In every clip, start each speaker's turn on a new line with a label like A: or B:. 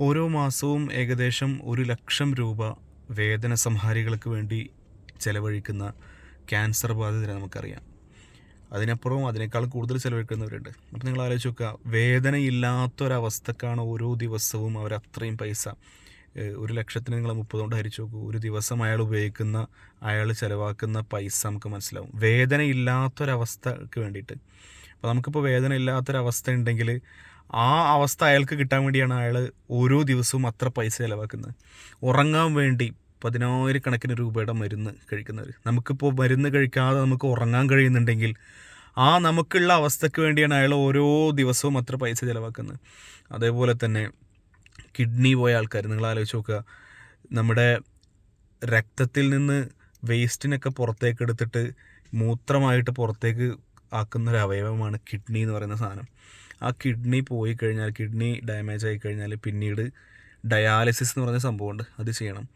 A: ഓരോ മാസവും ഏകദേശം ഒരു ലക്ഷം രൂപ വേദന സംഹാരികൾക്ക് വേണ്ടി ചെലവഴിക്കുന്ന ക്യാൻസർ ബാധിതരെ നമുക്കറിയാം. അതിനപ്പുറവും അതിനേക്കാൾ കൂടുതൽ ചിലവഴിക്കുന്നവരുണ്ട്. അപ്പം നിങ്ങൾ ആലോചിച്ച് നോക്കുക വേദനയില്ലാത്തൊരവസ്ഥക്കാണ് ഓരോ ദിവസവും അവർ അത്രയും പൈസ ഒരു ലക്ഷത്തിന് നിങ്ങൾ മുപ്പത് കൊണ്ട് ഹരിച്ചു നോക്കൂ. ഒരു ദിവസം അയാൾ ഉപയോഗിക്കുന്ന അയാൾ ചിലവാക്കുന്ന പൈസ നമുക്ക് മനസ്സിലാവും. വേദനയില്ലാത്തൊരവസ്ഥക്ക് വേണ്ടിയിട്ട്. അപ്പോൾ നമുക്കിപ്പോൾ വേദന ഇല്ലാത്തൊരവസ്ഥ ഉണ്ടെങ്കിൽ ആ അവസ്ഥ അയാൾക്ക് കിട്ടാൻ വേണ്ടിയാണ് അയാൾ ഓരോ ദിവസവും അത്ര പൈസ ചിലവാക്കുന്നത്. ഉറങ്ങാൻ വേണ്ടി പതിനായിരക്കണക്കിന് രൂപയുടെ മരുന്ന് കഴിക്കുന്നവർ നമുക്കിപ്പോൾ മരുന്ന് കഴിക്കാതെ നമുക്ക് ഉറങ്ങാൻ കഴിയുന്നുണ്ടെങ്കിൽ ആ നമുക്കുള്ള അവസ്ഥയ്ക്ക് വേണ്ടിയാണ് അയാൾ ഓരോ ദിവസവും അത്ര പൈസ ചിലവാക്കുന്നത്. അതേപോലെ തന്നെ കിഡ്നി പോയ ആൾക്കാർ നിങ്ങൾ ആലോചിച്ച് നോക്കുക. നമ്മുടെ രക്തത്തിൽ നിന്ന് വേസ്റ്റിനൊക്കെ പുറത്തേക്ക് എടുത്തിട്ട് മൂത്രമായിട്ട് പുറത്തേക്ക് ആക്കുന്ന ഒരു അവയവമാണ് കിഡ്നി എന്ന് പറയുന്ന സാധനം. ആ കിഡ്നി പോയി കഴിഞ്ഞാൽ കിഡ്നി ഡാമേജ് ആയി കഴിഞ്ഞാൽ പിന്നീട് ഡയാലിസിസ് എന്ന് പറഞ്ഞ സംഭവമുണ്ട്. അത് ചെയ്യണം.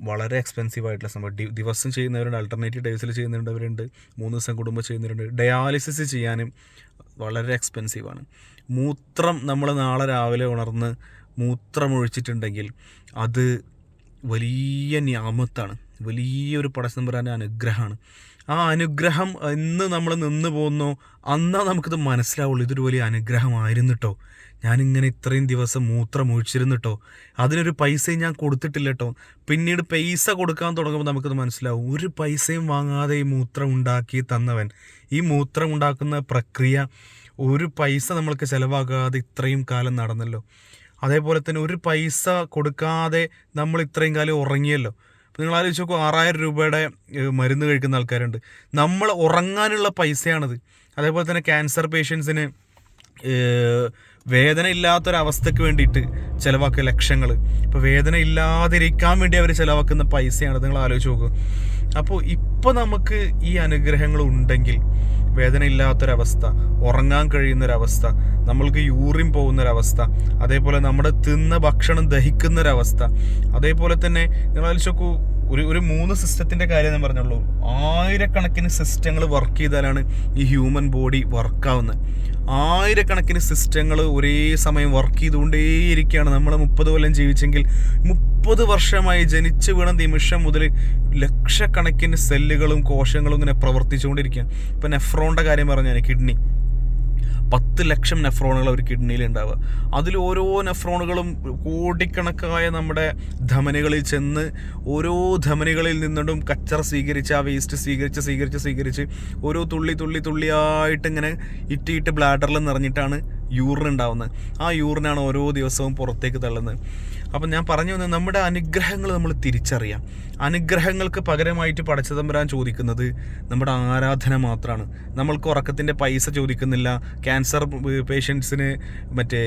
A: വളരെ എക്സ്പെൻസീവ് ആയിട്ടുള്ള സംഭവം. ദിവസം ചെയ്യുന്നവരുണ്ട് അൾട്ടർനേറ്റീവ് ഡേയ്സിൽ ചെയ്യുന്നവരുണ്ട് മൂന്ന് ദിവസം കുടുംബം ചെയ്യുന്നവരുണ്ട്. ഡയാലിസിസ് ചെയ്യാനും വളരെ എക്സ്പെൻസീവാണ് മൂത്രം നമ്മൾ നാളെ രാവിലെ ഉണർന്ന് മൂത്രം ഒഴിച്ചിട്ടുണ്ടെങ്കിൽ അത് വലിയ ഞാമത്താണ്. വലിയൊരു പടസമ്പരാന്റെ അനുഗ്രഹമാണ്. ആ അനുഗ്രഹം എന്ന് നമ്മൾ നിന്ന് പോകുന്നോ അന്നാ നമുക്കിത് മനസ്സിലാവുള്ളൂ. ഇതൊരു വലിയ അനുഗ്രഹമായിരുന്നു കേട്ടോ ഞാനിങ്ങനെ ഇത്രയും ദിവസം മൂത്രം ഒഴിച്ചിരുന്നു അതിനൊരു പൈസയും ഞാൻ കൊടുത്തിട്ടില്ല കേട്ടോ പിന്നീട് പൈസ കൊടുക്കാൻ തുടങ്ങുമ്പോൾ നമുക്കത് മനസ്സിലാവും. ഒരു പൈസയും വാങ്ങാതെ ഈ മൂത്രം ഉണ്ടാക്കി തന്നവൻ. ഈ മൂത്രം ഉണ്ടാക്കുന്ന പ്രക്രിയ ഒരു പൈസ നമ്മൾക്ക് ചിലവാകാതെ ഇത്രയും കാലം നടന്നല്ലോ. അതേപോലെ തന്നെ ഒരു പൈസ കൊടുക്കാതെ നമ്മൾ ഇത്രയും കാലം ഉറങ്ങിയല്ലോ. അപ്പോൾ നിങ്ങൾ ആലോചിച്ച് നോക്കൂ ആറായിരം രൂപയുടെ മരുന്ന് കഴിക്കുന്ന ആൾക്കാരുണ്ട്. നമ്മൾ ഉറങ്ങാനുള്ള പൈസയാണത്. അതേപോലെ തന്നെ ക്യാൻസർ പേഷ്യൻസിന് വേദന ഇല്ലാത്തൊരവസ്ഥയ്ക്ക് വേണ്ടിയിട്ട് ചിലവാക്കുക ലക്ഷങ്ങൾ ഇപ്പോൾ വേദന ഇല്ലാതിരിക്കാൻ വേണ്ടി അവർ ചിലവാക്കുന്ന പൈസയാണ് നിങ്ങൾ ആലോചിച്ച് നോക്കുക അപ്പോൾ ഇപ്പോൾ നമുക്ക് ഈ അനുഗ്രഹങ്ങൾ ഉണ്ടെങ്കിൽ വേദന ഇല്ലാത്തൊരവസ്ഥ ഉറങ്ങാൻ കഴിയുന്നൊരവസ്ഥ നമ്മൾക്ക് യൂറിൻ പോകുന്നൊരവസ്ഥ അതേപോലെ നമ്മുടെ തിന്ന ഭക്ഷണം ദഹിക്കുന്നൊരവസ്ഥ അതേപോലെ തന്നെ നിങ്ങൾ ആലോചിച്ച് നോക്കൂ ഒരു ഒരു മൂന്ന് സിസ്റ്റത്തിന്റെ കാര്യം ഞാൻ പറഞ്ഞുള്ളൂ. ആയിരക്കണക്കിന് സിസ്റ്റങ്ങൾ വർക്ക് ചെയ്താലാണ് ഈ ഹ്യൂമൻ ബോഡി വർക്കാവുന്നത് ആയിരക്കണക്കിന് സിസ്റ്റങ്ങൾ ഒരേ സമയം വർക്ക് ചെയ്തുകൊണ്ടേയിരിക്കുകയാണ്. നമ്മൾ മുപ്പത് കൊല്ലം ജീവിച്ചെങ്കിൽ മുപ്പത് വർഷമായി ജനിച്ചു വീണ നിമിഷം മുതൽ ലക്ഷക്കണക്കിന് സെല്ലുകളും കോശങ്ങളും ഇങ്ങനെ പ്രവർത്തിച്ചുകൊണ്ടിരിക്കുകയാണ്. ഇപ്പം നെഫ്രോണിന്റെ കാര്യം പറഞ്ഞാൽ കിഡ്നി പത്ത് ലക്ഷം നെഫ്രോണുകൾ ഒരു കിഡ്നിയിൽ ഉണ്ടാവുക. അതിൽ ഓരോ നെഫ്രോണുകളും കോടിക്കണക്കായ നമ്മുടെ ധമനികളിൽ ചെന്ന് ഓരോ ധമനികളിൽ നിന്നിട്ടും കച്ചറ സ്വീകരിച്ച് ആ വേസ്റ്റ് സ്വീകരിച്ച് സ്വീകരിച്ച് സ്വീകരിച്ച് ഓരോ തുള്ളി തുള്ളി തുള്ളിയായിട്ട് ഇങ്ങനെ ഇറ്റിയിട്ട് ബ്ലാഡറിൽ നിറഞ്ഞിട്ടാണ് യൂറിൻ ഉണ്ടാവുന്നത്. ആ യൂറിനാണ് ഓരോ ദിവസവും പുറത്തേക്ക് തള്ളുന്നത്. അപ്പം ഞാൻ പറഞ്ഞു വന്നത് നമ്മുടെ അനുഗ്രഹങ്ങൾ നമ്മൾ തിരിച്ചറിയാം. അനുഗ്രഹങ്ങൾക്ക് പകരമായിട്ട് പടച്ചതമ്പരാൻ ചോദിക്കുന്നത് നമ്മുടെ ആരാധന മാത്രമാണ് നമ്മൾക്ക് ഉറക്കത്തിന്റെ പൈസ ചോദിക്കുന്നില്ല. ക്യാൻസർ പേഷ്യൻസിന് മറ്റേ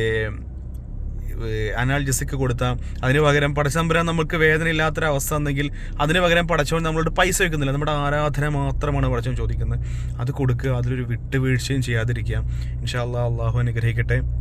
A: അനാൾജസിക്ക് കൊടുത്താൽ അതിന് പകരം പടച്ചതമ്പരാൻ നമുക്ക് വേദനയില്ലാത്തൊരവസ്ഥ എന്നെങ്കിൽ അതിന് പകരം പടച്ചവൻ നമ്മളോട് പൈസ വെക്കുന്നില്ല നമ്മുടെ ആരാധന മാത്രമാണ് പടച്ചവൻ ചോദിക്കുന്നത്. അത് കൊടുക്കുക അതിലൊരു വിട്ടുവീഴ്ചയും ചെയ്യാതിരിക്കുക. ഇൻഷാ അള്ളാഹ് അള്ളാഹു അനുഗ്രഹിക്കട്ടെ.